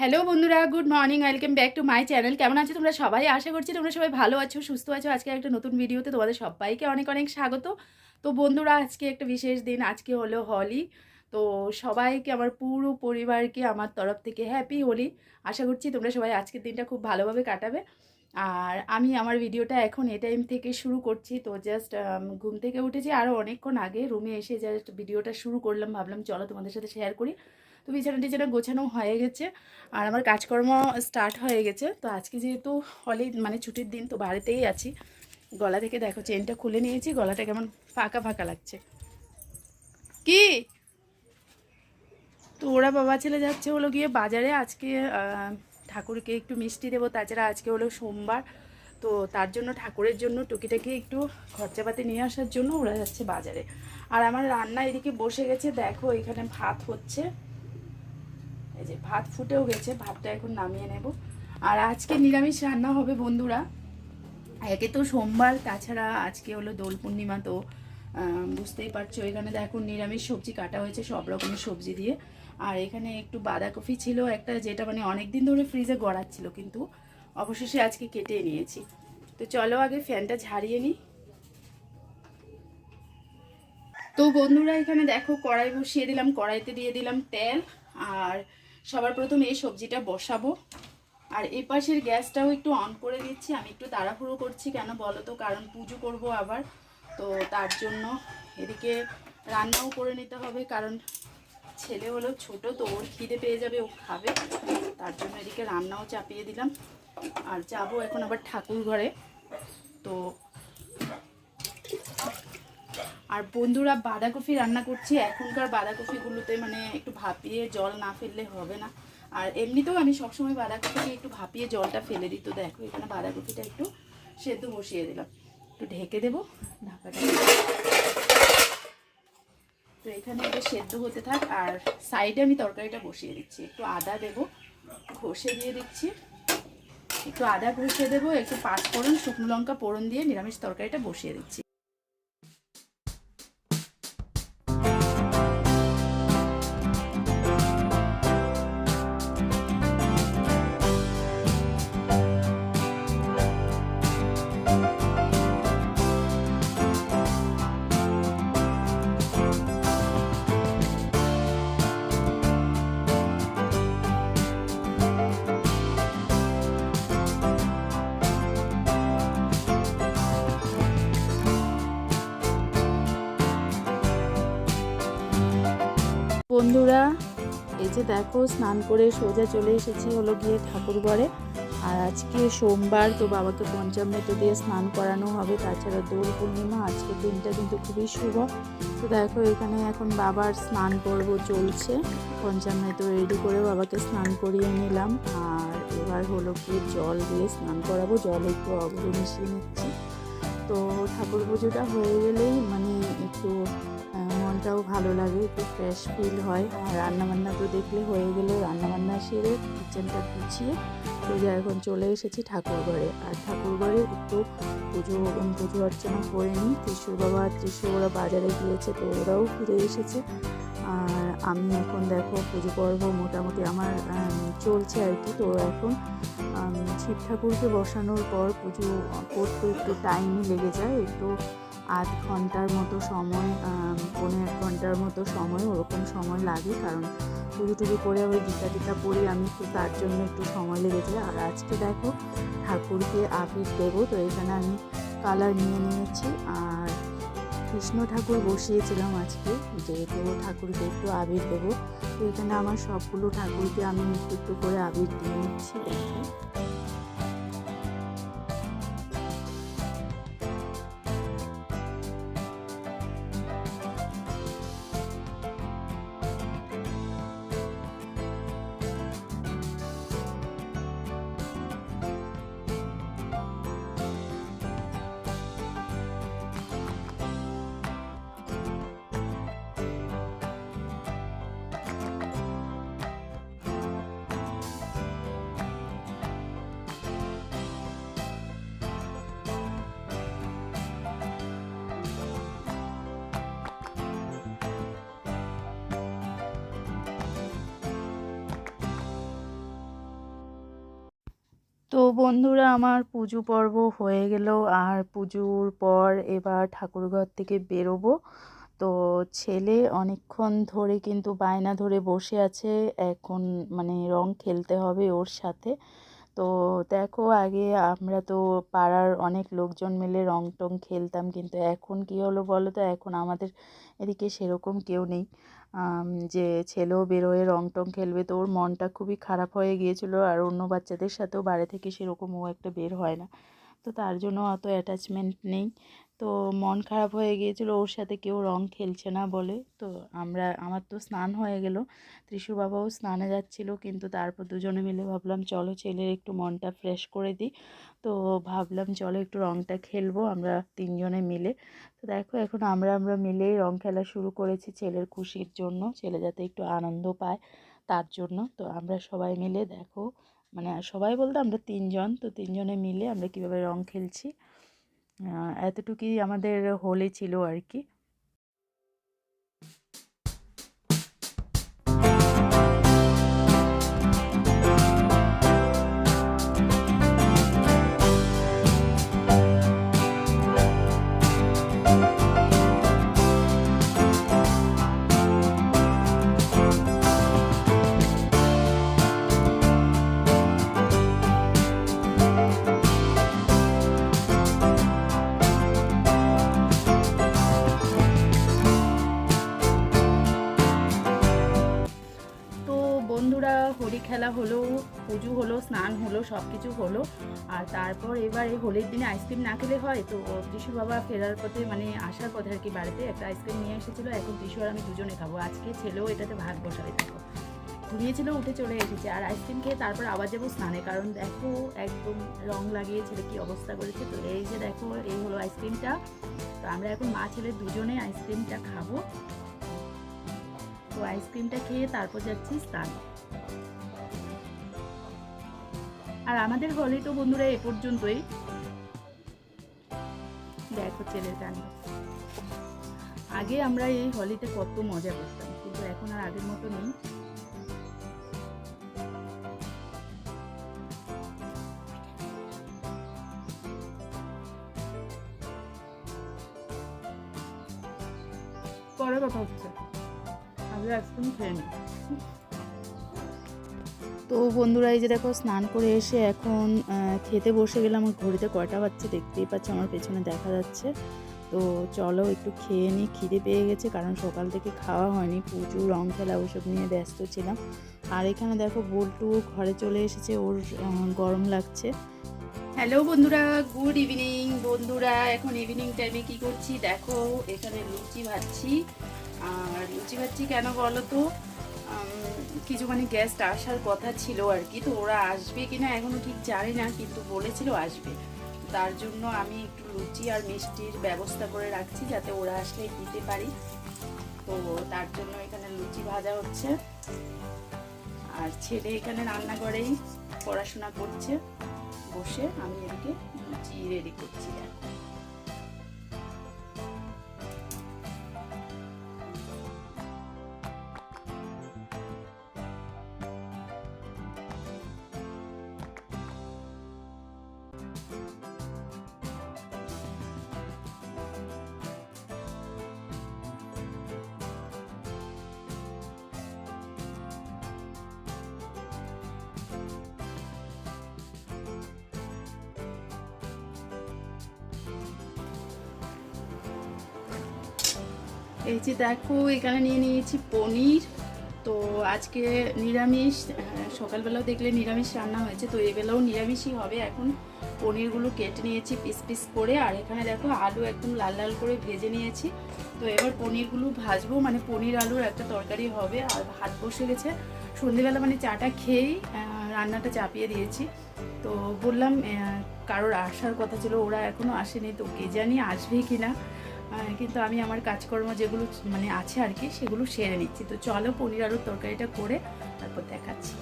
Hello বন্ধুরা good morning welcome back to my channel কেমন আছো তোমরা? সবাই আশা করছি তোমরা সবাই ভালো আছো, সুস্থ আছো। আজকে একটা নতুন ভিডিওতে তোমাদের সবাইকে অনেক অনেক স্বাগত। তো বন্ধুরা, আজকে একটা বিশেষ দিন, আজকে হলো হলি। তো সবাইকে, আমার পুরো পরিবারকে, আমার তরফ থেকে হ্যাপি হোলি। আশা করছি তোমরা সবাই আজকের দিনটা খুব ভালোভাবে কাটাবে। আর আমি আমার ভিডিওটা এখন এ টাইম থেকে শুরু করছি। তো জাস্ট ঘুম থেকে উঠেছি। আরও অনেকক্ষণ আগে রুমে এসে জাস্ট ভিডিওটা শুরু করলাম। ভাবলাম, চলো তোমাদের সাথে শেয়ার করি। তো বিছানা টিছানা গোছানো হয়ে গেছে আর আমার কাজকর্ম স্টার্ট হয়ে গেছে। তো আজকে যেহেতু হলি মানে ছুটির দিন, তো বাড়িতেই আছি। গলা থেকে দেখো চেনটা খুলে নিয়েছি, গলাটা কেমন ফাঁকা ফাঁকা লাগছে। কি? তো ওরা বাবা ছেলে যাচ্ছে হলো গিয়ে বাজারে। আজকে ঠাকুরকে একটু মিষ্টি দেবো, তাছাড়া আজকে হলো সোমবার। তো তার জন্য ঠাকুরের জন্য টুকিটাকি একটু খরচাপাতি নিয়ে আসার জন্য ওরা যাচ্ছে বাজারে। আর আমার রান্না এদিকে বসে গেছে। দেখো এখানে ভাত হচ্ছে। এই যে ভাত ফুটেও গেছে, ভাতটা এখন নামিয়ে নেব। আর আজকে নিরামিষ রান্না হবে বন্ধুরা। একে তো সোমবার, তাছাড়া আজকে হলো দোল পূর্ণিমা, তো বুঝতেই পারছ, এখানে দেখো নিরামিষ সবজি কাটা হয়েছে সব রকমের সবজি দিয়ে। আর এখানে একটু বাঁধাকপি ছিল একটা, যেটা মানে অনেক দিন ধরে ফ্রিজে গড়াচ্ছিল, কিন্তু অবশেষে আজকে কেটে নিয়েছি। তো চলো আগে ফ্যানটা ঝাড়িয়ে নিই। তো বন্ধুরা, এখানে দেখো কড়াই বসিয়ে দিলাম, কড়াইতে দিয়ে দিলাম তেল। আর সবার প্রথমে এই সবজিটা বসাবো। আর এই পাশের গ্যাসটাও একটু অন করে দিচ্ছি। আমি একটু তাড়াহুড়ো করছি কেন বলো তো? কারণ পুজো করব আবার। তো তার জন্য এদিকে রান্নাও করে নিতে হবে। কারণ ছেলে হলো ছোট, তো ওর খিদে পেয়ে যাবে, ও খাবে। তার জন্য এদিকে রান্নাও চাপিয়ে দিলাম। আর যাব এখন আবার ঠাকুর ঘরে। তো আর বন্ধুরা বাঁধাকপি রান্না করছি, এখনকার বাঁধাকপিগুলোতে মানে একটু ভাপিয়ে জল না ফেললে হবে না। আর এমনিতেও আমি সবসময় বাঁধাকপিকে একটু ভাপিয়ে জলটা ফেলে দিই। তো দেখো, এখানে বাঁধাকপিটা একটু সেদ্ধ বসিয়ে দিলাম। একটু ঢেকে দেবো, ঢাকাটা। তো এখানে এটা সেদ্ধ হতে থাক, আর সাইডে আমি তরকারিটা বসিয়ে দিচ্ছি। একটু আদা দেবো, ঘষে দিয়ে দিচ্ছি। একটু আদা ঘষে দেবো, একটু পাঁচ ফোড়ন শুকনো লঙ্কা, ফোড়ন দিয়ে নিরামিষ তরকারিটা বসিয়ে দিচ্ছি। বন্ধুরা, এই যে দেখো, স্নান করে সোজা চলে এসেছি হলো গিয়ে ঠাকুর ঘরে। আর আজকে সোমবার, তো বাবাকে পঞ্চামৃত দিয়ে স্নান করানো হবে, তাছাড়া দোল পূর্ণিমা আজকের দিনটা কিন্তু খুবই শুভ। তো দেখো, এখানে এখন বাবার স্নান পর্ব চলছে। পঞ্চামৃত রেডি করে বাবাকে স্নান করিয়ে নিলাম। আর এবার হলো কি জল দিয়ে স্নান করাবো। জল একটু অগ্র মিশিয়ে নিচ্ছি। তো ঠাকুর পুজোটা হয়ে গেলেই মানে একটু মনটাও ভালো লাগে, একটু ফ্রেশ ফিল হয়। আর রান্নাবান্না তো দেখলে হয়ে গেলে, রান্নাবান্না সেরে কিচেনটা গুছিয়ে পূজা এখন চলে এসেছি ঠাকুর ঘরে। আর ঠাকুর ঘরে একটু পুজো পুজো অর্চনা করে নিই। ত্রিশুর বাবা আর ত্রিশুর ওরা বাজারে গিয়েছে তো ওরাও ফিরে এসেছে। আর আমি এখন দেখো পুজো পর্ব মোটামুটি আমার চলছে আর কি। তো এখন শিব ঠাকুরকে বসানোর পর পুজো করতে একটু টাইমই লেগে যায়। একটু আধ ঘণ্টার মতো সময় আম, পৌনে এক ঘণ্টার মতো সময় ওরকম সময় লাগে। কারণ পুজো টুজো করে ওই গীতা টিতা পড়ি আমি তো তার জন্য একটু সময় লেগে যায়। আর আজকে দেখো ঠাকুরকে আবির দেবো তো এখানে আমি কালার নিয়ে নিয়েছি। আর কৃষ্ণ ঠাকুর বসিয়েছিলাম আজকে যেহেতু ঠাকুরকে একটু আবির দেবো তো এখানে আমার সবগুলো ঠাকুরকে আমি একটু একটু করে আবির দিয়ে নিচ্ছি। তো বন্ধুরা, আমার পুজো পর্ব হয়ে গেল। আর পুজোর পর এবার ঠাকুরঘর থেকে বেরোবো। তো ছেলে অনেকক্ষণ ধরে কিন্তু বায়না ধরে বসে আছে। এখন মানে রং খেলতে হবে ওর সাথে। তো দেখো আগে আমরা তো পাড়ার অনেক লোকজন মিলে রং টং খেলতাম, কিন্তু এখন কি হলো বলো তো? এখন আমাদের এদিকে সেরকম কেউ নেই। যে ছেলেও বেরোয় রং টং খেলবে, তো ওর মনটা খুবই খারাপ হয়ে গিয়েছিল আর অন্য বাচ্চাদের সাথেও বাড়ি থেকে সেরকম ও একটা বের হয় না। তো তার জন্য অত অ্যাটাচমেন্ট নেই। তো মন খারাপ হয়ে গিয়েছিল, ওর সাথে কেউ রং খেলছে না বলে। তো আমরা, আমার তো স্নান হয়ে গেল। ত্রিশু বাবাও স্নানে যাচ্ছিল, কিন্তু তারপর দুজনে মিলে ভাবলাম, চলো ছেলের একটু মনটা ফ্রেশ করে দিই। তো ভাবলাম, চলো একটু রংটা খেলব আমরা তিনজনে মিলে। তো দেখো, এখন আমরা আমরা মিলেই রং খেলা শুরু করেছি ছেলের খুশির জন্য, ছেলে যাতে একটু আনন্দ পায় তার জন্য। তো আমরা সবাই মিলে দেখো মানে সবাই বলতে আমরা তিনজন, তো তিনজনে মিলে আমরা কীভাবে রং খেলছি। এতটুকুই আমাদের হোলে ছিল আর কি। পুজো হলো, স্নান হলো সব কিছু হলো। আর তারপর এবার এই হোলির দিনে আইসক্রিম না খেলে হয়, তো ত্রিশু বাবা ফেরার পথে মানে আসার পথে আর কি বাড়িতে একটা আইসক্রিম নিয়ে এসেছিল। এখন ত্রিশু আর আমি দুজনে খাব। আজকে ছেলেও এটাতে ভাগ বসাবে, দেখো। ঘুমিয়েছিল, উঠে চলে এসেছে। আর আইসক্রিম খেয়ে তারপর আবার যাব স্নানে, কারণ দেখো একদম রং লাগিয়ে ছেলে কি অবস্থা করেছে। তো এই যে দেখো, এই হলো আইসক্রিমটা তো আমরা এখন মা ছেলে দুজনে আইসক্রিমটা খাব। তো আইসক্রিমটা খেয়ে তারপর যাচ্ছি স্নান। আর আমাদের হলে তো বন্ধুরা এ পর্যন্তই। দেখো ছেলের কাণ্ড আগে আমরা এই হলিতে কত মজা করতাম, কিন্তু এখন আর আগের মতো নেই। পরে কথা হচ্ছে। আইসক্রিম খেয়ে নিই। তো বন্ধুরা এই যে দেখো, স্নান করে এসে এখন খেতে বসে গেলাম। ঘড়িতে কয়টা বাচ্চা দেখতেই পাচ্ছ, আমার পেছনে দেখা যাচ্ছে। তো চলো একটু খেয়ে নিই খিদে পেয়ে গেছে, কারণ সকাল থেকে খাওয়া হয়নি। প্রচুর রং খেলা ওসব নিয়ে ব্যস্ত ছিলাম। আর এখানে দেখো বল্টু ঘরে চলে এসেছে, ওর গরম লাগছে। হ্যালো বন্ধুরা গুড ইভিনিং বন্ধুরা, এখন ইভিনিং টাইমে কি করছি? দেখো, এখানে লুচি ভাজছি। আর লুচি ভাজছি কেন বলো তো? কিছু মানে গেস্ট আসার কথা ছিল আর কি, তো ওরা আসবে কিনা এখনও ঠিক জানি না, কিন্তু বলেছিল আসবে। তার জন্য আমি একটু লুচি আর মিষ্টির ব্যবস্থা করে রাখছি যাতে ওরা আসলে দিতে পারি। তো তার জন্য এখানে লুচি ভাজা হচ্ছে। আর ছেলে এখানে রান্নাঘরেই পড়াশোনা করছে। বসে আমি এদিকে লুচি রেডি করছি। দেখো এই যে দেখো, এখানে নিয়ে নিয়েছি পনির। তো আজকে নিরামিষ সকালবেলাও দেখলে নিরামিষ রান্না হয়েছে, তো এবেলাও নিরামিষই হবে। এখন পনিরগুলো কেটে নিয়েছি পিস পিস করে, আর এখানে দেখো আলু একদম লাল লাল করে ভেজে নিয়েছি। তো এবার পনিরগুলো ভাজবো মানে পনির আলুর একটা তরকারি হবে, আর ভাত বসে গেছে। সন্ধেবেলা মানে চাটা খেয়েই রান্নাটা চাপিয়ে দিয়েছি। তো বললাম কারোর আসার কথা ছিল, ওরা এখনও আসেনি, তো কে জানি আসবে কি না কিন্তু আমি আমার কাজকর্ম যেগুলো মানে আছে আর কি, সেগুলো সেরে নিচ্ছি। তো চলো পনির আলুর তরকারিটা করে তারপর দেখাচ্ছি।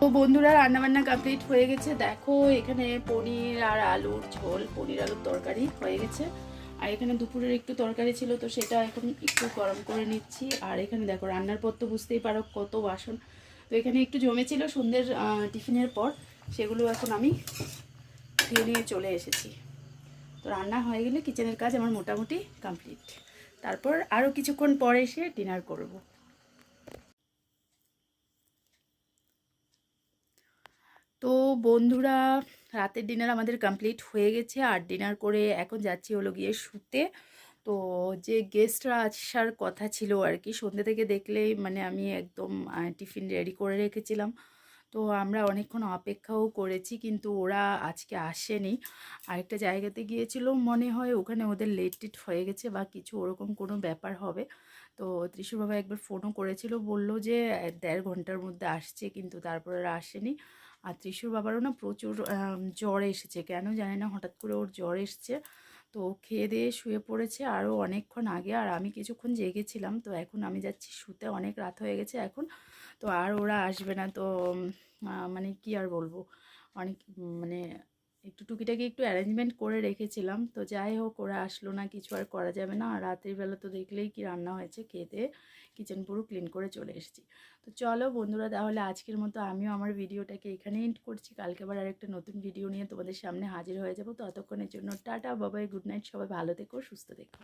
তো বন্ধুরা, রান্নাবান্না কমপ্লিট হয়ে গেছে। দেখো, এখানে পনির আর আলুর ঝোল, পনির আলুর তরকারি হয়ে গেছে। আর এখানে দুপুরের একটু তরকারি ছিল, তো সেটা এখন একটু গরম করে নিচ্ছি। আর এখানে দেখো, রান্নার পর তো বুঝতেই পারো কত বাসন। তো এখানে একটু জমেছিল সন্ধ্যের টিফিনের পর, সেগুলো এখন আমি ধুয়ে নিয়ে চলে এসেছি। তো রান্না হয়ে গেলে কিচেনের কাজ আমার মোটামুটি কমপ্লিট। তারপর আরও কিছুক্ষণ পরে এসে ডিনার করব। তো বন্ধুরা, রাতের ডিনার আমাদের কমপ্লিট হয়ে গেছে। আর ডিনার করে এখন যাচ্ছি হলো গিয়ে শুতে। তো যে গেস্টরা আসার কথা ছিল আর কি সন্ধ্যে থেকে দেখলেই মানে আমি একদম টিফিন রেডি করে রেখেছিলাম। তো আমরা অনেকক্ষণ অপেক্ষাও করেছি কিন্তু ওরা আজকে আসেনি। আরেকটা জায়গাতে গিয়েছিল, মনে হয় ওখানে ওদের লেট হয়ে গেছে বা কিছু ওরকম কোনো ব্যাপার হবে। তো ত্রিশুর বাবা একবার ফোনও করেছিল, বলল যে, দেড় ঘণ্টার মধ্যে আসছে। কিন্তু তারপরে আর আসেনি। আর ত্রিশুর বাবারও না প্রচুর জ্বর এসেছে। কেন জানি না, হঠাৎ করে ওর জ্বর এসছে। তো খেয়ে দিয়ে শুয়ে পড়েছে আরও অনেকক্ষণ আগে। আর আমি কিছুক্ষণ জেগেছিলাম। তো এখন আমি যাচ্ছি শুতে, অনেক রাত হয়ে গেছে এখন। তো আর ওরা আসবে না। তো মানে কি আর বলব? অনেক মানে একটু টুকিটাকি একটু অ্যারেঞ্জমেন্ট করে রেখেছিলাম। তো যাই হোক, ওরা আসলো না, কিছু আর করা যাবে না। আর রাতের বেলা তো দেখলেই কি রান্না হয়েছে, খেতে কিচেন পুরো ক্লিন করে চলে এসেছি। তো চলো বন্ধুরা, তাহলে আজকের মতো আমিও আমার ভিডিওটাকে এখানে এন্ড করছি। কালকে আবার আরেকটা নতুন ভিডিও নিয়ে তোমাদের সামনে হাজির হয়ে যাব। ততক্ষণের জন্য টাটা বাবাই গুড নাইট সবাই ভালো থেকো, সুস্থ থেকো।